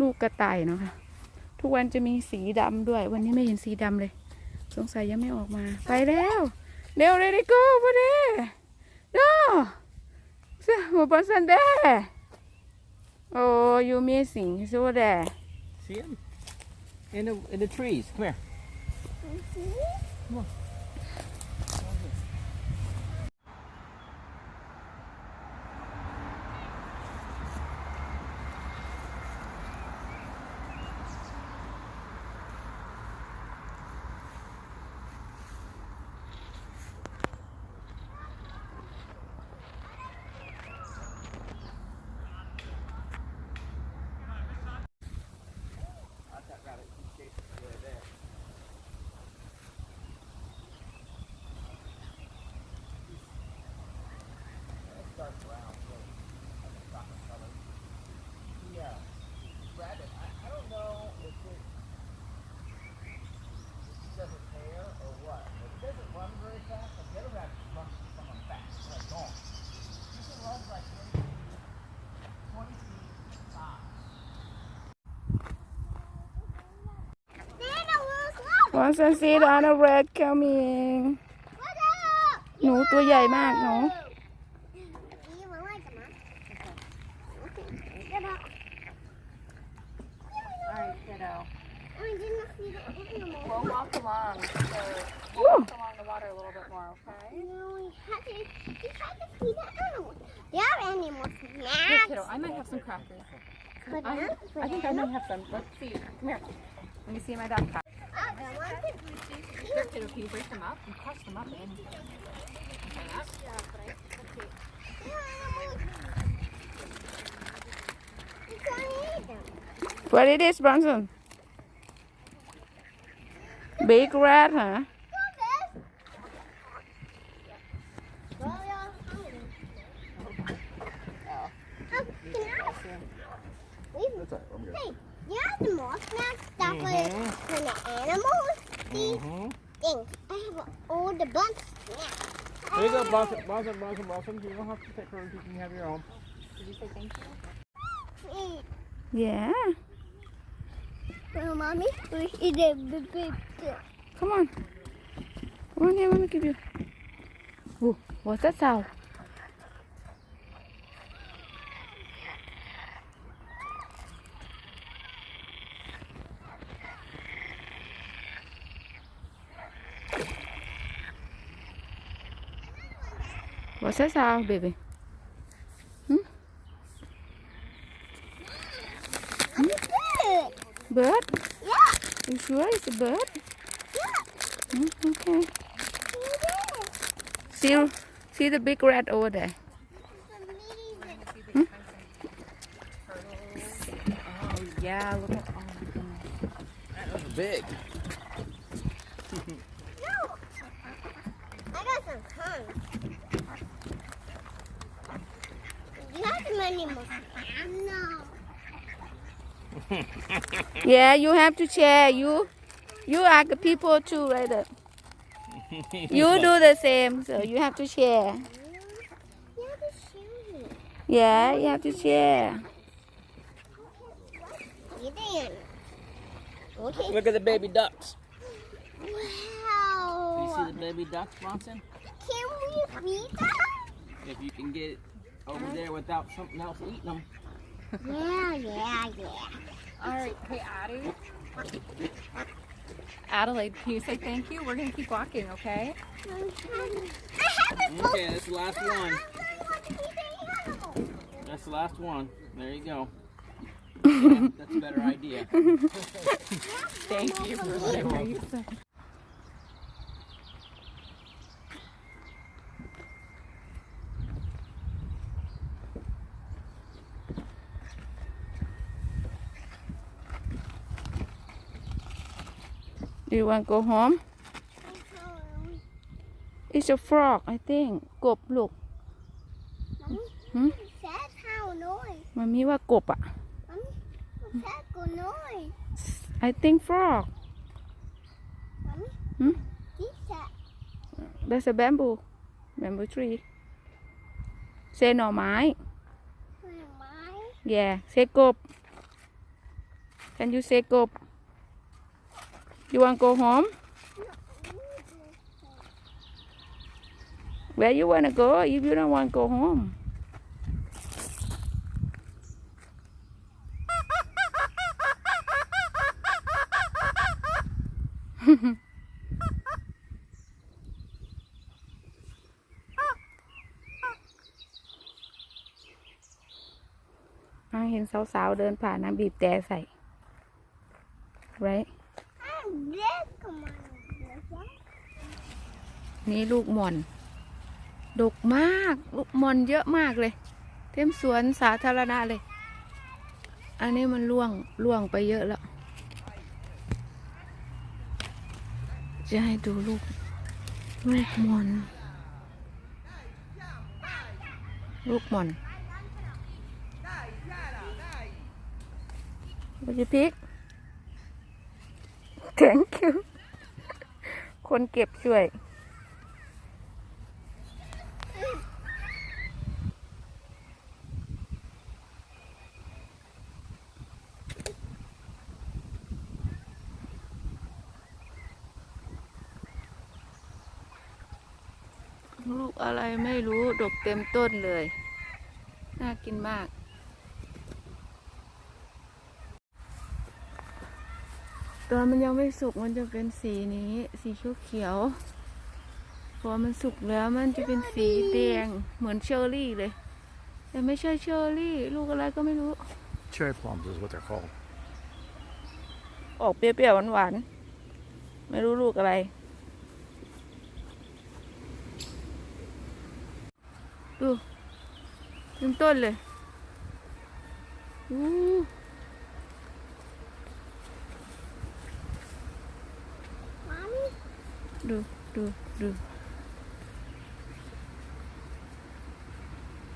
ลูกกระต่ายเนาะค่ะทุกวันจะมีสีดำด้วย วันนี้ไม่เห็นสีดำเลย สงสัยยังไม่ออกมา ไปแล้ว เร็วเลยดิโก้มาเด้เนาะเสื้อหัวบอลสันเด้โอ้ยูมีสิงสู้เด้ See him? In the in the trees. Come here. Once I see the other red coming หนูตัวใหญ่มากหนู I think I might have some. Let's see. Come here. Let me see my backpack. Here, kiddo. Can you break them up and crush them up in? Okay, that. What it is Bronson Big rat ฮะ Hey, you have the moss snack stuff for, for the animals? These Mm-hmm. things. I have all the bunch snacks. There you go, Blossom, Blossom, Blossom, Blossom. You don't have to take hers. You can have your own. Did you say thank you? Yeah well, mommy, we eat a big, big, big. Come on Come on here let me give you Ooh, what's that sound What's that sound baby Good. Bird Yeah, You sure it's a bird yeah. Hmm, Okay See See the big rat over there Oh, yeah. Look at. Oh, my goodness. That was big. No. I got some tongues. You have some animals. No. Yeah, you have to share. You, you are the people too, right? there. You do the same, so you have to share. You have to shoot. Yeah, you have to share. Okay. Look at the baby ducks. Do you Wow. see the baby ducks, Bronson? Can we feed them? If you can get it over there without something else eating them. Yeah, yeah, yeah. All right. Hey, Addie. Adelaide, can you say thank you? We're gonna keep walking, okay? I Okay, that's the last one. I really want to feed the animals. That's the last one. There you go. Yeah, that's a better idea. Thank you for whatever you said. ดูวัน go home It's a frog I think กบลูก Mommy, that's how noise. มันมีว่ากบอ่ะ Mommy, what's that good noise? I think frog Mommy, Hmm? this that. There's a bamboo bamboo tree Say หน่อไม้ Where am I? Yeah Say กบ Can you say go You want go home Where you wanna go if you don't want go home อ่าเห็นสาวๆเดินผ่านนะบีบแต่ใส่ right นี่ลูกมอน ดกมาก ลูกมอนเยอะมากเลย เต็มสวนสาธารณะเลย อันนี้มันล่วงล่วงไปเยอะแล้ว จะให้ดูลูก ลูกมอน ลูกมอนบัจิพิก thank you คนเก็บช่วย อะไรไม่รู้ดกเต็มต้นเลย น่ากินมากตอนมันยังไม่สุกมันจะเป็นสีนี้ สีเขียวเขียวๆพอมันสุกแล้วมันจะเป็นสีแดงเหมือนเชอร์รี่เลย แต่ไม่ใช่เชอร์รี่ ลูกอะไรก็ไม่รู้ Cherry plums is what they're called. ออกเปรี้ยวๆหวานๆไม่รู้ลูกอะไร ดูเต็มต้นเลยอู้ดูดูดู